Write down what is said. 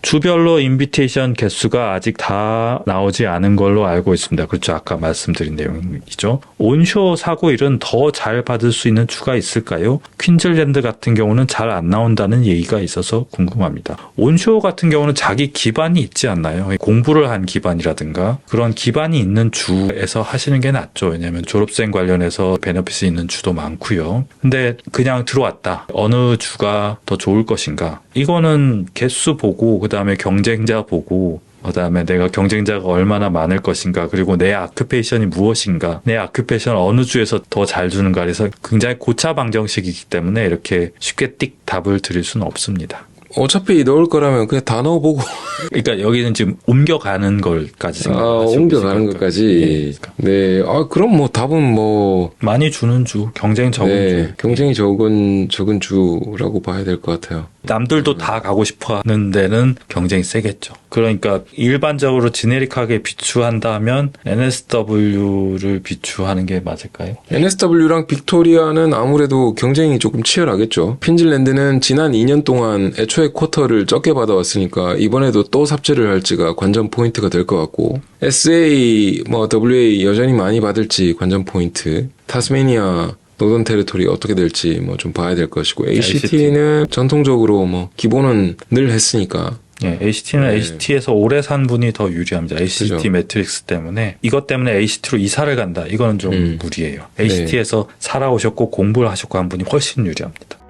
주별로 인비테이션 개수가 아직 다 나오지 않은 걸로 알고 있습니다. 그렇죠. 아까 말씀드린 내용이죠. 온쇼 사고일은 더 잘 받을 수 있는 주가 있을까요? 퀸즐랜드 같은 경우는 잘 안 나온다는 얘기가 있어서 궁금합니다. 온쇼 같은 경우는 자기 기반이 있지 않나요? 공부를 한 기반이라든가 그런 기반이 있는 주에서 하시는 게 낫죠. 왜냐하면 졸업생 관련해서 베너핏이 있는 주도 많고요. 근데 그냥 들어왔다. 어느 주가 더 좋을 것인가? 이거는 개수 보고 그다음에 경쟁자 보고 그다음에 내가 경쟁자가 얼마나 많을 것인가 그리고 내 아크페이션이 무엇인가 내 아크페이션 어느 주에서 더 잘 주는가 그래서 굉장히 고차 방정식이기 때문에 이렇게 쉽게 띡 답을 드릴 수는 없습니다. 어차피 넣을 거라면 그냥 다 넣어보고 그러니까 여기는 지금 옮겨가는 걸까지 아, 생각하시고 옮겨가는 것까지. 거니까. 네. 아, 그럼 뭐 답은 뭐, 많이 주는 주 경쟁 적은 네, 주 경쟁이 적은, 적은 주라고 봐야 될 것 같아요. 남들도 다 가고 싶어 하는 데는 경쟁이 세겠죠. 그러니까 일반적으로 지네릭하게 비추한다면 NSW를 비추하는 게 맞을까요? NSW랑 빅토리아는 아무래도 경쟁이 조금 치열하겠죠. 퀸즐랜드는 지난 2년 동안 애초에 쿼터를 적게 받아왔으니까 이번에도 또 삽질을 할지가 관전 포인트가 될 것 같고 SA, 뭐 WA 여전히 많이 받을지 관전 포인트 타스메니아 노던 테리토리 어떻게 될지 뭐 좀 봐야 될 것이고 ACT는 전통적으로 뭐 기본은 늘 했으니까 네, ACT는 네. ACT에서 오래 산 분이 더 유리합니다. ACT 그죠. 매트릭스 때문에 이것 때문에 ACT로 이사를 간다. 이거는 좀 음. 무리예요. ACT에서 살아오셨고 공부를 하셨고 한 분이 훨씬 유리합니다.